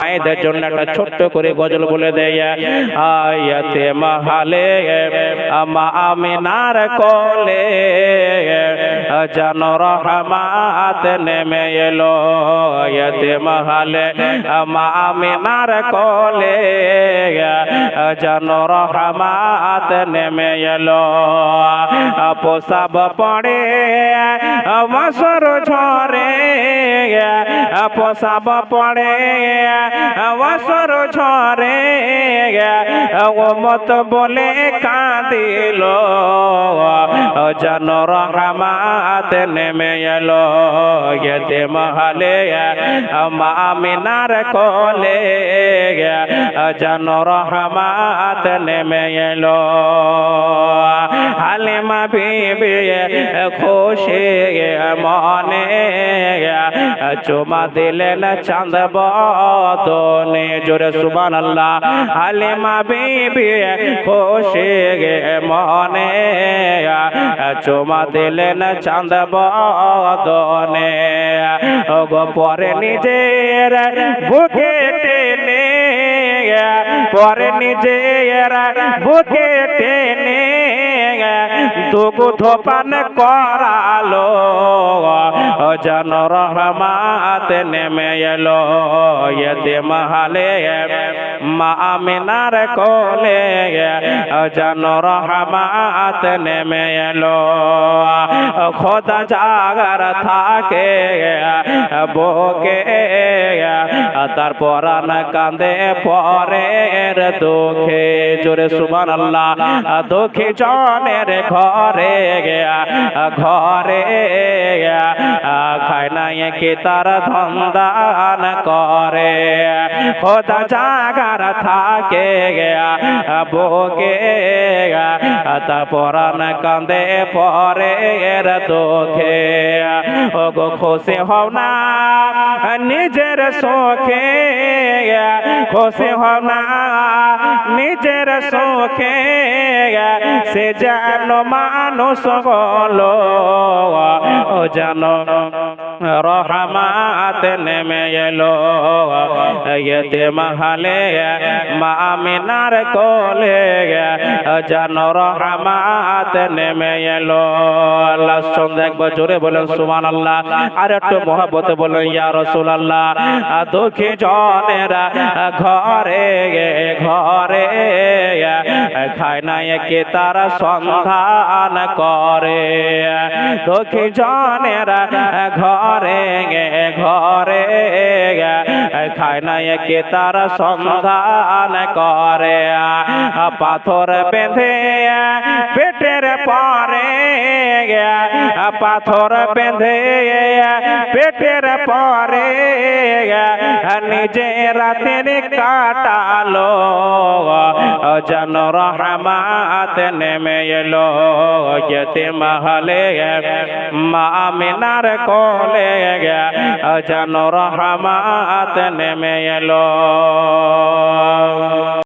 মায়েদের জন্য একটা ছোট্ট করে গজল বলে দেয় আয়াতে মহালে আমা আমিনার কোলে জন রহমাত নেমে এলো আয়াতে মহালে আমা আমিনার কোলে জন রহমাত নেমে এলো পোসাব পড়ে মসর ঝরে পোসাব পড়ে অবসর ঝরে ও মত বলে কাঁদিল জন রহমাত নেমে এলো। গেতে মহালে মামিনার কোলে। যেন রহমাত নেমে এলো। হালিমা বিবি খুশি মনে চুমা দিলেন চাঁদ বদনে, জোরে সুবান আল্লাহ হালিমা বিবি খুশি মনে চুমা দিলেন চাঁদ বদনে। পরে নিজের বুকে টেনে পরে নিজের বুকে টেনে দুগু ধোপান করালো জন রহমাত নেমে এলো এতে মহালে মা আমিনার কোলে জন রহমাত নেমে এলো খোদা জাগার থাকে বুকে তার পরান কান্দে পরের দুঃখে জোরে সুবান আল্লাহ দুঃখী জনের ঘরে গেয়া, ঘরে খায় নাই কি তার ধন্দান করে। খোদা জাগার থাকে বুকে তা পরান কান্দে পরের দুঃখে। ও গো খুশি হও না, নিজের শোকে খুশি হও না নিজের শোকে সে যেন মানুষ হলো। ও যেন রহমাত নেমে এলো। এতে মহালে মামিনার কোলে যেন রহমাত নেমে এলো। আল্লাহ সন্ধ্যা একবার জোরে বলেন সুমান আল্লাহ আর একটু মহাবতে বলেন, ইয়া রসুল আল্লাহ দুঃখী জনেরা ঘরে ঘরে না একে তারা সন্ধান করে। দুঃখী জনেরা ঘরে ঘরে খায় না একে তারা সন্ধান করে। পাথর বেঁধে পেটের পরে পাথর বেঁধে পেটের পরে নিজে রাতের কাটালো। জন রহমাত নেমে এলো যেতে মহলে মামিনার কোলে জন রহমাত নেমে এলো